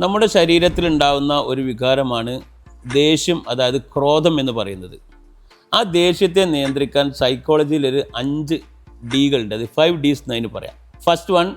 നമ്മുടെ ശരീരത്തിൽ ഉണ്ടാകുന്ന ഒരു വികാരമാണ് ദേഷ്യം അതായത് ക്രോധം എന്ന് പറയുന്നത്. ആ ദേഷ്യത്തെ നിയന്ത്രിക്കാൻ സൈക്കോളജിയിൽ ഒരു അഞ്ച് ഡികളുണ്ട്. അത് ഫൈവ് ഡീസ് എന്ന് അതിന് പറയാം. ഫസ്റ്റ് വൺ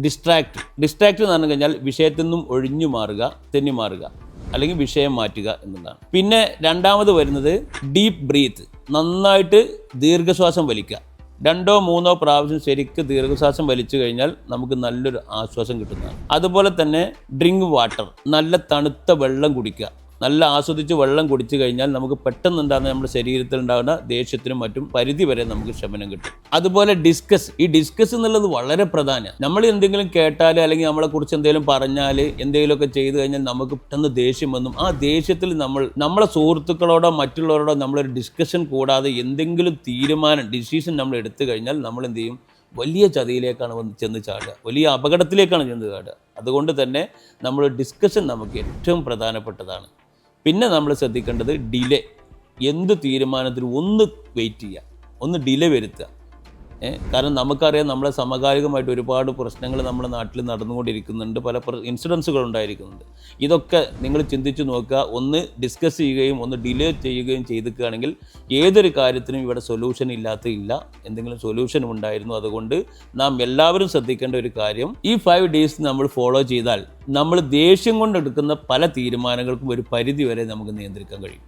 ഡിസ്ട്രാക്ട് ഡിസ്ട്രാക്ട് എന്ന് പറഞ്ഞു കഴിഞ്ഞാൽ വിഷയത്തിൽ നിന്നും ഒഴിഞ്ഞു മാറുക തെന്നി മാറുക അല്ലെങ്കിൽ വിഷയം മാറ്റുക എന്നതാണ്. പിന്നെ രണ്ടാമത് വരുന്നത് ഡീപ്പ് ബ്രീത്ത് നന്നായിട്ട് ദീർഘശ്വാസം വലിക്കുക. രണ്ടോ മൂന്നോ പ്രാവശ്യം ശരിക്ക് ദീർഘശ്വാസം വലിച്ചു കഴിഞ്ഞാൽ നമുക്ക് നല്ലൊരു ആശ്വാസം കിട്ടുന്നതാണ്. അതുപോലെ തന്നെ ഡ്രിങ്ക് വാട്ടർ നല്ല തണുത്ത വെള്ളം കുടിക്കുക. നല്ല ആസ്വദിച്ച് വെള്ളം കുടിച്ചു കഴിഞ്ഞാൽ നമുക്ക് പെട്ടെന്നുണ്ടാകുന്ന നമ്മുടെ ശരീരത്തിൽ ഉണ്ടാകുന്ന ദേഷ്യത്തിനും മറ്റും പരിധി വരെ നമുക്ക് ശമനം കിട്ടും. അതുപോലെ ഡിസ്കസ് ഈ ഡിസ്കസ് എന്നുള്ളത് വളരെ പ്രധാനമാണ് നമ്മൾ എന്തെങ്കിലും കേട്ടാൽ അല്ലെങ്കിൽ നമ്മളെ കുറിച്ച് എന്തെങ്കിലും പറഞ്ഞാൽ എന്തെങ്കിലുമൊക്കെ ചെയ്തു കഴിഞ്ഞാൽ നമുക്ക് പെട്ടെന്ന് ദേഷ്യം വന്നും. ആ ദേഷ്യത്തിൽ നമ്മൾ നമ്മളെ സുഹൃത്തുക്കളോടോ മറ്റുള്ളവരോടോ നമ്മളൊരു ഡിസ്കഷൻ കൂടാതെ എന്തെങ്കിലും തീരുമാനം ഡിസിഷൻ നമ്മൾ എടുത്തു കഴിഞ്ഞാൽ നമ്മൾ എന്ത് ചെയ്യും? വലിയ ചതിയിലേക്കാണ് വന്ന് ചെന്ന് ചാടുക. വലിയ അപകടത്തിലേക്കാണ് ചെന്ന് ചാടുക. അതുകൊണ്ട് തന്നെ നമ്മൾ ഡിസ്കഷൻ നമുക്ക് ഏറ്റവും പ്രധാനപ്പെട്ടതാണ്. പിന്നെ നമ്മൾ ശ്രദ്ധിക്കേണ്ടത് ഡിലേ. എന്ത് തീരുമാനത്തിനും ഒന്ന് വെയിറ്റ് ചെയ്യുക. ഒന്ന് ഡിലേ വരുത്തുക. കാരണം നമുക്കറിയാം നമ്മളെ സമകാലികമായിട്ട് ഒരുപാട് പ്രശ്നങ്ങൾ നമ്മുടെ നാട്ടിൽ നടന്നുകൊണ്ടിരിക്കുന്നുണ്ട്. പല ഇൻസിഡൻസുകൾ ഉണ്ടായിരിക്കുന്നുണ്ട്. ഇതൊക്കെ നിങ്ങൾ ചിന്തിച്ചു നോക്കുക. ഒന്ന് ഡിസ്കസ് ചെയ്യുകയും ഒന്ന് ഡിലേ ചെയ്യുകയും ചെയ്തിക്കുകയാണെങ്കിൽ ഏതൊരു കാര്യത്തിനും ഇവിടെ സൊല്യൂഷൻ ഇല്ലാത്ത ഇല്ല എന്തെങ്കിലും സൊല്യൂഷൻ ഉണ്ടായിരുന്നു. അതുകൊണ്ട് നാം എല്ലാവരും ശ്രദ്ധിക്കേണ്ട ഒരു കാര്യം ഈ ഫൈവ് ഡേയ്സ് നമ്മൾ ഫോളോ ചെയ്താൽ നമ്മൾ ദേഷ്യം കൊണ്ടെടുക്കുന്ന പല തീരുമാനങ്ങൾക്കും ഒരു പരിധി വരെ നമുക്ക് നിയന്ത്രിക്കാൻ കഴിയും.